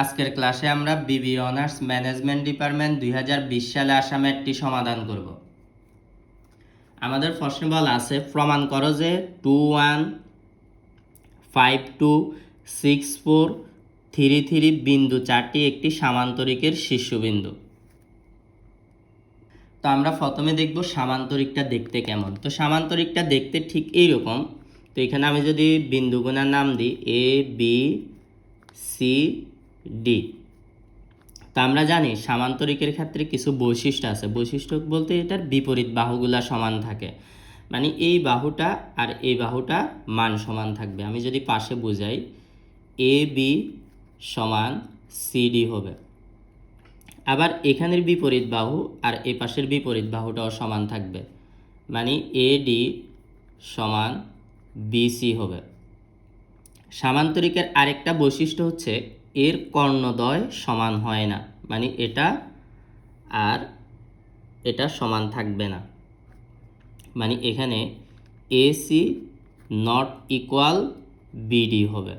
আজকের ক্লাসে আমরা বিবি অনার্স ম্যানেজমেন্ট ডিপার্টমেন্ট দুই হাজার বিশ সালে আসামেরটি সমাধান করব। আমাদের প্রশ্ন বলা আছে, প্রমাণ করো যে two one, five two, six four, three three বিন্দু চারটি একটি সামান্তরিকের শীর্ষবিন্দু। তো আমরা প্রথমে দেখব সামান্তরিকটা দেখতে কেমন। তো সামান্তরিকটা দেখতে ঠিক এইরকম। তো এখানে আমি যদি বিন্দুগুনার নাম দিই এ বি সি ডি। তো আমরা জানি সামান্তরিকের ক্ষেত্রে কিছু বৈশিষ্ট্য আছে। বৈশিষ্ট্য বলতে এটার বিপরীত বাহুগুলা সমান থাকে। মানে এই বাহুটা আর এই বাহুটা মান সমান থাকবে। আমি যদি পাশে বোঝাই, এ বি সমান সিডি হবে। আবার এখানের বিপরীত বাহু আর এ পাশের বিপরীত বাহুটাও সমান থাকবে। মানে এডি সমান বিসি হবে। সামান্তরিকের আরেকটা বৈশিষ্ট্য হচ্ছে এর কর্ণদ্বয় সমান হয় না। মানে এটা আর এটা সমান থাকবে না। মানে এখানে এসি নট ইকুয়াল বিডি হবে।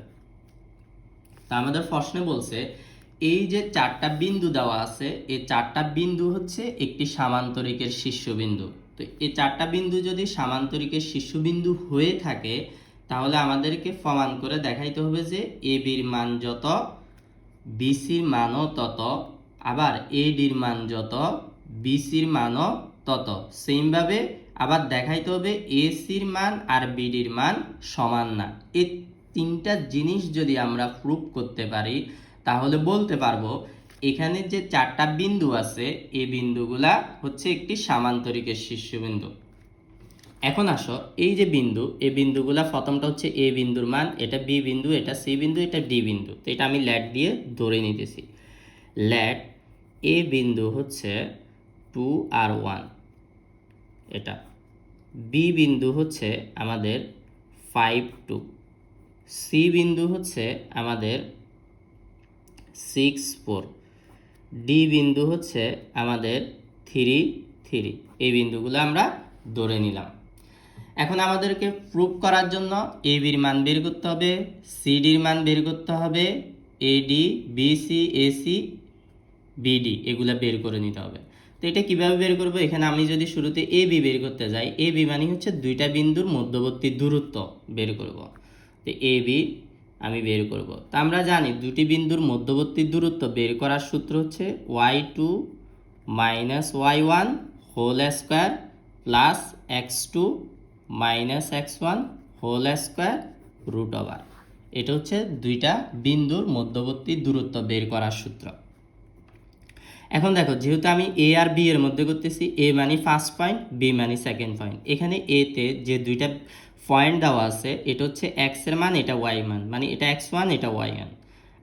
তা আমাদের প্রশ্নে বলছে, এই যে চারটা বিন্দু দেওয়া আছে এই চারটা বিন্দু হচ্ছে একটি সামান্তরিকের শীর্ষবিন্দু। তো এই চারটা বিন্দু যদি সামান্তরিকের শীর্ষবিন্দু হয়ে থাকে, তাহলে আমাদেরকে প্রমাণ করে দেখাইতে হবে যে এ বির মান যত বিসির মানও তত, আবার এডির মান যত, বিসির মানও তত। সেমভাবে আবার দেখাইতে হবে এসির মান আর বিডির মান সমান না। এই তিনটা জিনিস যদি আমরা প্রুভ করতে পারি, তাহলে বলতে পারব, এখানে যে চারটা বিন্দু আছে, এই বিন্দুগুলা হচ্ছে একটি সামান্তরিকের শীর্ষবিন্দু। এখন আসো, এই যে বিন্দু, এই বিন্দুগুলা প্রথমটা হচ্ছে এ বিন্দুর মান, এটা বি বিন্দু, এটা সি বিন্দু, এটা ডি বিন্দু। তো এটা আমি ল্যাট দিয়ে ধরে নিতেছি। ল্যাট এ বিন্দু হচ্ছে টু আর ওয়ান। এটা বি বিন্দু হচ্ছে আমাদের ফাইভ টু। সি বিন্দু হচ্ছে আমাদের সিক্স ফোর। ডি বিন্দু হচ্ছে আমাদের থ্রি থ্রি। এই বিন্দুগুলো আমরা ধরে নিলাম। এখন আমাদেরকে প্রুফ করার জন্য এ বির মান বের করতে হবে সিডির মান বের করতে হবে এডি বিসি এসি বিডি এগুলো বের করে নিতে হবে। তো এটা কীভাবে বের করব? এখানে আমি যদি শুরুতে এ বি বের করতে যাই এ বি মানে হচ্ছে দুইটা বিন্দুর মধ্যবর্তী দূরত্ব বের করব। তো এ বি আমি বের করব। তা আমরা জানি দুটি বিন্দুর মধ্যবর্তী দূরত্ব বের করার সূত্র হচ্ছে Y two minus Y one whole square plus X two minus X one whole square root over এটা হচ্ছে দুইটা বিন্দুর মধ্যবর্তী দূরত্ব বের করার সূত্র। এখন দেখো, যেহেতু আমি এ আর বি এর মধ্যে করতেছি এ মানে ফার্স্ট পয়েন্ট বি মানে সেকেন্ড পয়েন্ট এখানে এতে যে দুইটা পয়েন্ট দেওয়া আছে, এটা হচ্ছে এক্সের মান, এটা ওয়াই মান। মানে এটা এক্স ওয়ান এটা ওয়াই ওয়ান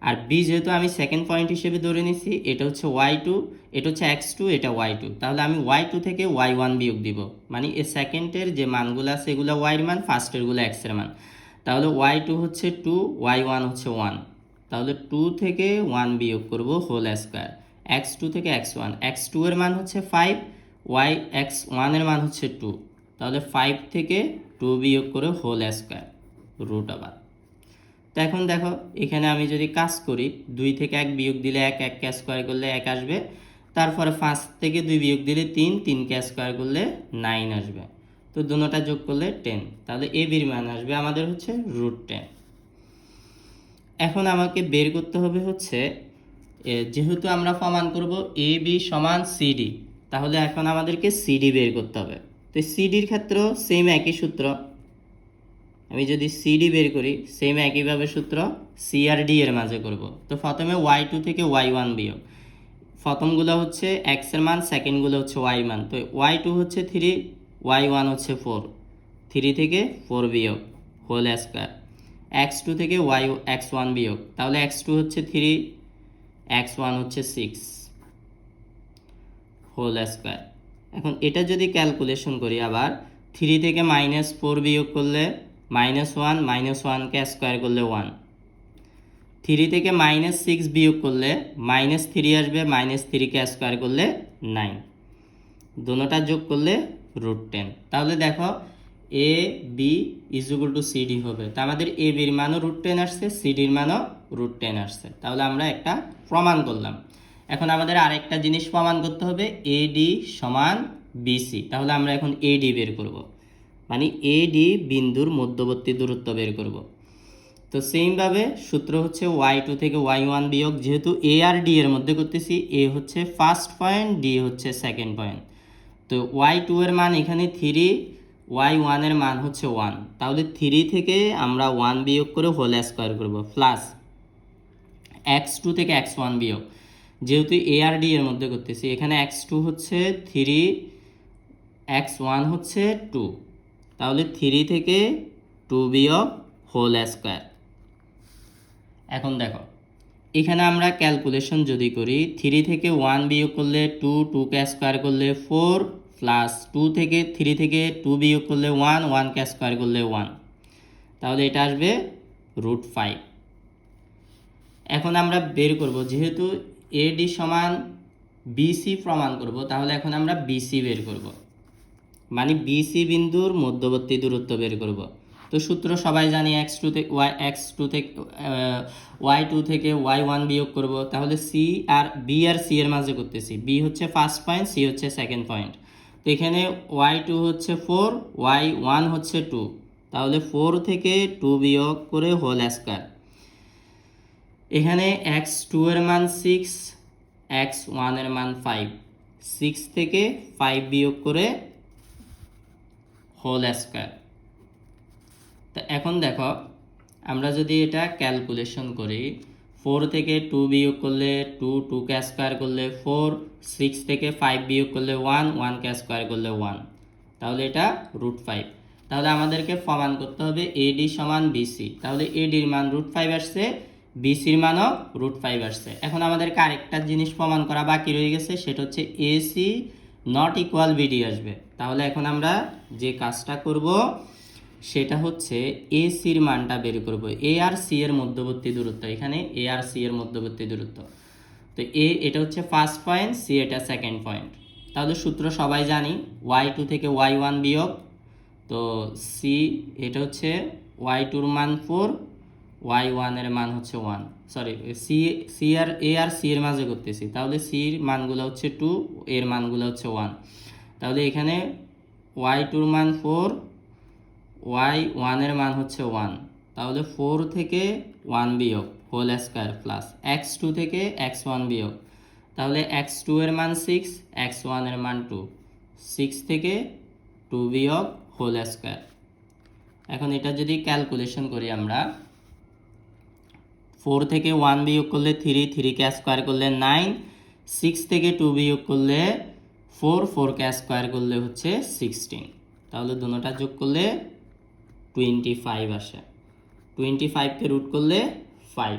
আর বি যেহেতু আমি সেকেন্ড পয়েন্ট হিসেবে ধরে নিছি, এটা হচ্ছে ওয়াই টু এটা হচ্ছে এক্স টু এটা ওয়াই টু তাহলে আমি ওয়াই টু থেকে ওয়াই ওয়ান বিয়োগ দিব। মানে এ সেকেন্ডের যে মানগুলো আছে, এগুলো ওয়াইয়ের মান ফার্স্টেরগুলো এক্সের মান। তাহলে ওয়াই টু হচ্ছে টু ওয়াই ওয়ান হচ্ছে ওয়ান তাহলে টু থেকে ওয়ান বিয়োগ করব হোল স্কোয়ার এক্স টু থেকে এক্স ওয়ান এক্স টু এর মান হচ্ছে ফাইভ ওয়াই এক্স ওয়ানের মান হচ্ছে টু তাহলে ফাইভ থেকে টু বিয়োগ করে হোল স্কোয়ার রুট আবার। তো এখন দেখো, এখানে আমি যদি কাজ করি, দুই থেকে এক বিয়োগ দিলে এক এক ক্যাশ স্কোয়ার করলে এক আসবে। তারপরে পাঁচ থেকে দুই বিয়োগ দিলে তিন তিন ক্যাশ স্কোয়ার করলে নাইন আসবে। তো দুটোটা যোগ করলে টেন তাহলে এ বির মান আসবে আমাদের হচ্ছে রুট টেন এখন আমাকে বের করতে হবে হচ্ছে যেহেতু আমরা প্রমাণ করব এ বি সমান সিডি তাহলে এখন আমাদেরকে সিডি বের করতে হবে। তো সিডির ক্ষেত্রেও সেম একই সূত্র। আমি যদি সিডি বের করি সেম একইভাবে সূত্র সি আর ডি এর মাঝে করব। তো প্রথমে ওয়াই টু থেকে ওয়াই ওয়ান বিয়োগ। প্রথমগুলো হচ্ছে এক্সের মান সেকেন্ডগুলো হচ্ছে ওয়াই মান। তো ওয়াই টু হচ্ছে থ্রি ওয়াই ওয়ান হচ্ছে ফোর থ্রি থেকে ফোর বিয়োগ হোল স্কোয়ার এক্স টু থেকে ওয়াই এক্স ওয়ান বিয়োগ। তাহলে এক্স টু হচ্ছে থ্রি এক্স ওয়ান হচ্ছে সিক্স হোল স্কোয়ার এখন এটা যদি ক্যালকুলেশন করি আবার থ্রি থেকে মাইনাস ফোর বিয়োগ করলে মাইনাস ওয়ান মাইনাস ওয়ানকে স্কোয়ার করলে ওয়ান থ্রি থেকে মাইনাস সিক্স বিয়োগ করলে মাইনাস থ্রি আসবে মাইনাস থ্রিকে স্কোয়ার করলে নাইন দোনোটা যোগ করলে রুট টেন তাহলে দেখো A B equal to CD হবে। তা আমাদের এ বির মানও রুট টেন আসছে সিডির মানও রুট টেন আসছে। তাহলে আমরা একটা প্রমাণ করলাম। এখন আমাদের আরেকটা জিনিস প্রমাণ করতে হবে এডি সমান বিসি তাহলে আমরা এখন এডি বের করব। মানে এ ডি বিন্দুর মধ্যবর্তী দূরত্ব বের করব। তো সেমভাবে সূত্র হচ্ছে ওয়াই টু থেকে ওয়াই ওয়ান বিয়োগ, যেহেতু এ আর ডি এর মধ্যে করতেছি এ হচ্ছে ফার্স্ট পয়েন্ট ডি হচ্ছে সেকেন্ড পয়েন্ট তো ওয়াই টু এর মান এখানে থ্রি ওয়াই ওয়ানের মান হচ্ছে ওয়ান তাহলে থ্রি থেকে আমরা ওয়ান বিয়োগ করে হোল স্কোয়ার করব প্লাস এক্স টু থেকে এক্স ওয়ান বিয়োগ। যেহেতু এ আর ডি এর মধ্যে করতেছি, এখানে এক্স টু হচ্ছে থ্রি এক্স ওয়ান হচ্ছে টু তাহলে থ্রি থেকে টু বিয়োগ হোল স্কোয়ার এখন দেখো, এখানে আমরা ক্যালকুলেশন যদি করি থ্রি থেকে ওয়ান বিয়োগ করলে টু টুকে স্কোয়ার করলে ফোর প্লাস টু থেকে থ্রি থেকে টু বিয়োগ করলে ওয়ান ওয়ানকে স্কোয়ার করলে ওয়ান তাহলে এটা আসবে রুট ফাইভ এখন আমরা বের করব, যেহেতু এডি সমান বিসি প্রমাণ করব, তাহলে এখন আমরা বিসি বের করব। মানে বিসি বিন্দুর মধ্যবর্তী দূরত্ব বের করব। তো সূত্র সবাই জানি এক্স টু থেকে ওয়াই এক্স টু থেকে ওয়াই টু থেকে ওয়াই ওয়ান বিয়োগ করব। তাহলে সি আর বি আর সি এর মাঝে করতেছি। বি হচ্ছে ফার্স্ট পয়েন্ট সি হচ্ছে সেকেন্ড পয়েন্ট তো এখানে ওয়াই টু হচ্ছে ফোর ওয়াই ওয়ান হচ্ছে টু তাহলে ফোর থেকে টু বিয়োগ করে হোল স্কোয়ার এখানে এক্স টু এর মান সিক্স এক্স ওয়ানের মান ফাইভ সিক্স থেকে ফাইভ বিয়োগ করে হোল স্কোয়ার। তা এখন দেখো, আমরা যদি এটা ক্যালকুলেশন করি, ফোর থেকে টু বিয়োগ করলে টু টু কে স্কোয়ার করলে ফোর, সিক্স থেকে ফাইভ বিয়োগ করলে ওয়ান ওয়ান কে স্কোয়ার করলে ওয়ান। তাহলে এটা রুট ফাইভ। তাহলে আমাদেরকে প্রমাণ করতে হবে এডি সমান বিসি তাহলে এডির মান রুট ফাইভ আসছে বিসির মানও রুট ফাইভ আসছে। এখন আমাদেরকে আরেকটা জিনিস প্রমাণ করা বাকি রয়ে গেছে, সেটা হচ্ছে এসি নট ইকুয়াল বিডি আসবে। তাহলে এখন আমরা যে কাজটা করব, সেটা হচ্ছে এ সির মানটা বের করব। এ আর সি এর মধ্যবর্তী দূরত্ব, এখানে এ আর সি এর মধ্যবর্তী দূরত্ব। তো এ এটা হচ্ছে ফার্স্ট পয়েন্ট সি এটা সেকেন্ড পয়েন্ট তাহলে সূত্র সবাই জানি ওয়াই টু থেকে ওয়াই ওয়ান বিয়োগ। তো সি এটা হচ্ছে ওয়াই টুর মান ফোর ওয়াই ওয়ানের মান হচ্ছে ওয়ান সরি সি সি আর এ আর সি এর মাঝে করতেছি। তাহলে সির মানগুলো হচ্ছে টু এর মানগুলো হচ্ছে ওয়ান তাহলে এখানে ওয়াই টুর মান ফোর ওয়াই ওয়ানের মান হচ্ছে ওয়ান তাহলে ফোর থেকে ওয়ান বিয়োগ whole square plus x two থেকে এক্স ওয়ান বিয়োগ। তাহলে এক্স টু এর মান সিক্স এক্স ওয়ানের মান টু সিক্স থেকে টু বিয়োগ হোল স্কোয়ার এখন এটা যদি ক্যালকুলেশন করি আমরা ফোর থেকে ওয়ান বিয়োগ করলে থ্রি থ্রিকে স্কোয়ার করলে নাইন, সিক্স থেকে টু বিয়োগ করলে ফোর ফোরকে স্কোয়ার করলে হচ্ছে সিক্সটিন। তাহলে দুটোটা যোগ করলে টোয়েন্টি ফাইভ আসে। টোয়েন্টি ফাইভকে রুট করলে ফাইভ।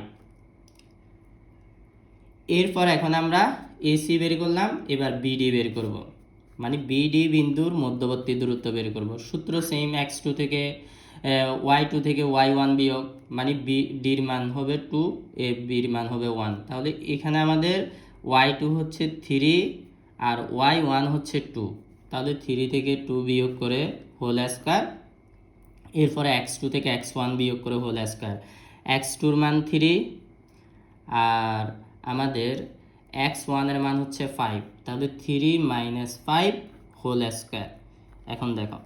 এরপর এখন আমরা এসি বের করলাম, এবার বিডি বের করব। মানে বিডি বিন্দুর মধ্যবর্তী দূরত্ব বের করব। সূত্র সেম এক্স টু থেকে ওয়াই টু থেকে ওয়াই ওয়ান বিয়োগ মানে বি ডির মান হবে টু এ বির মান হবে ওয়ান তাহলে এখানে আমাদের ওয়াই টু হচ্ছে থ্রি আর ওয়াই ওয়ান হচ্ছে টু তাহলে থ্রি থেকে টু বিয়োগ করে হোল স্কোয়ার এরপরে এক্স টু থেকে এক্স ওয়ান বিয়োগ করে হোল স্কোয়ার এক্স টুর মান থ্রি আর আমাদের এক্স ওয়ানের মান হচ্ছে ফাইভ তাহলে three minus five whole square এখন দেখো।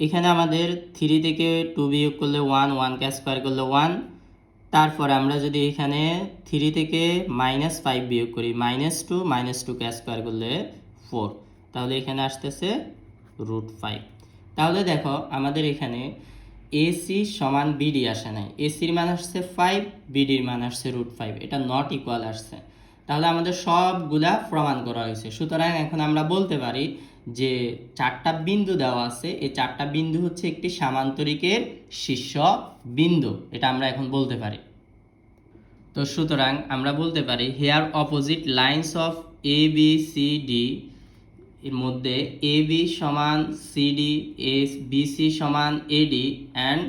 এখানে আমাদের থ্রি থেকে টু বিয়োগ করলে ওয়ান ওয়ানকে স্কোয়ার করলে ওয়ান তারপরে আমরা যদি এখানে থ্রি থেকে মাইনাস ফাইভ বিয়োগ করি মাইনাস টু মাইনাস টুকে স্কোয়ার করলে ফোর তাহলে এখানে আসতেছে রুট ফাইভ তাহলে দেখো আমাদের এখানে এসি সমান বিডি আসে নাই। এসির মান আসছে ফাইভ বিডির মান আসছে রুট ফাইভ এটা নট ইকুয়াল আসছে। তাহলে আমাদের সবগুলা প্রমাণ করা হয়েছে। সুতরাং এখন আমরা বলতে পারি যে চারটা বিন্দু দেওয়া আছে, এই চারটা বিন্দু হচ্ছে একটি সামান্তরিকের শীর্ষ বিন্দু। এটা আমরা এখন বলতে পারি। তো সুতরাং আমরা বলতে পারি, here opposite lines of A B C D এর মধ্যে এ বি সমান সিডি এস বি সি সমান এডি অ্যান্ড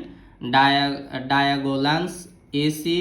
ডায়া ডায়াগোলান্স এসি